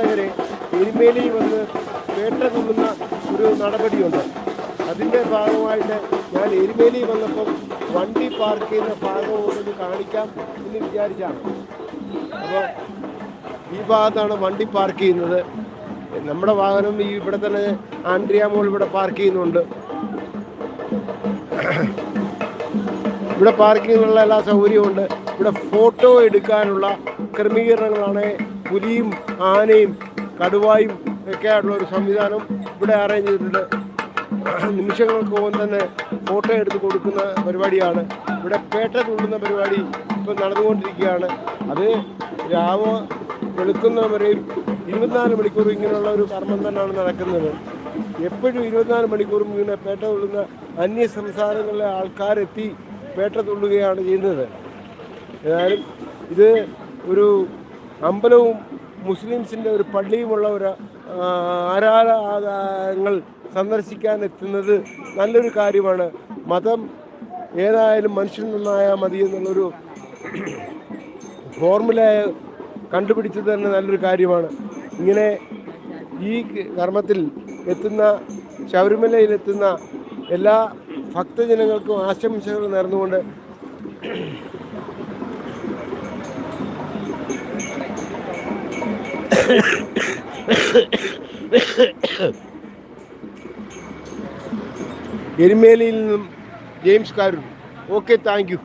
തീർത്ഥാടകരെ എരുമേലി വന്ന് വേട്ട കൊള്ളുന്ന ഒരു നടപടിയുണ്ട്. അതിന്റെ ഭാഗമായിട്ട് ഞാൻ എരുമേലി വന്നപ്പം വണ്ടി പാർക്ക് ചെയ്യുന്ന ഭാഗം ഒന്ന് കാണിക്കാം എന്ന് വിചാരിച്ചാണ്. അപ്പോൾ ഈ ഭാഗത്താണ് വണ്ടി പാർക്ക് ചെയ്യുന്നത്. നമ്മുടെ വാഹനം ഈ ഇവിടെ തന്നെ ആൻഡ്രിയാമോൾ ഇവിടെ പാർക്ക് ചെയ്യുന്നുണ്ട്. ഇവിടെ പാർക്കിങ്ങിനുള്ള എല്ലാ സൗകര്യവും ഉണ്ട്. ഇവിടെ ഫോട്ടോ എടുക്കാനുള്ള ക്രമീകരണങ്ങളാണ് പുലിയും ആനയും കടുവായും ഒക്കെ ആയിട്ടുള്ള ഒരു സംവിധാനം ഇവിടെ അറേഞ്ച് ചെയ്തിട്ടുണ്ട്. നിമിഷങ്ങൾക്ക് മുമ്പ് തന്നെ ഫോട്ടോ എടുത്ത് കൊടുക്കുന്ന പരിപാടിയാണ്. ഇവിടെ പേട്ട തുള്ളുന്ന പരിപാടി ഇപ്പം നടന്നുകൊണ്ടിരിക്കുകയാണ്. അത് രാവ് വെളുക്കുന്നവരെയും ഇരുപത്തിനാല് മണിക്കൂർ ഇങ്ങനെയുള്ള ഒരു കർമ്മം തന്നെയാണ് നടക്കുന്നത്. എപ്പോഴും ഇരുപത്തിനാല് മണിക്കൂറും ഇങ്ങനെ പേട്ട തുള്ളുന്ന അന്യ സംസ്ഥാനങ്ങളിലെ ആൾക്കാരെത്തി പേട്ട തുള്ളുകയാണ് ചെയ്യുന്നത്. ഏതായാലും ഇത് ഒരു അമ്പലവും മുസ്ലിംസിന്റെ ഒരു പള്ളിയുമുള്ള ഒരു ആരാധങ്ങൾ സന്ദർശിക്കാൻ എത്തുന്നത് നല്ലൊരു കാര്യമാണ്. മതം ഏതായാലും മനുഷ്യൻ നന്നായാൽ മതി എന്നുള്ളൊരു ഫോർമുല കണ്ടുപിടിച്ചത് തന്നെ നല്ലൊരു കാര്യമാണ്. ഇങ്ങനെ ഈ കർമ്മത്തിൽ എത്തുന്ന ശബരിമലയിലെത്തുന്ന എല്ലാ ഭക്തജനങ്ങൾക്കും ആശംസകൾ നേർന്നുകൊണ്ട് Erumeli James car okay thank you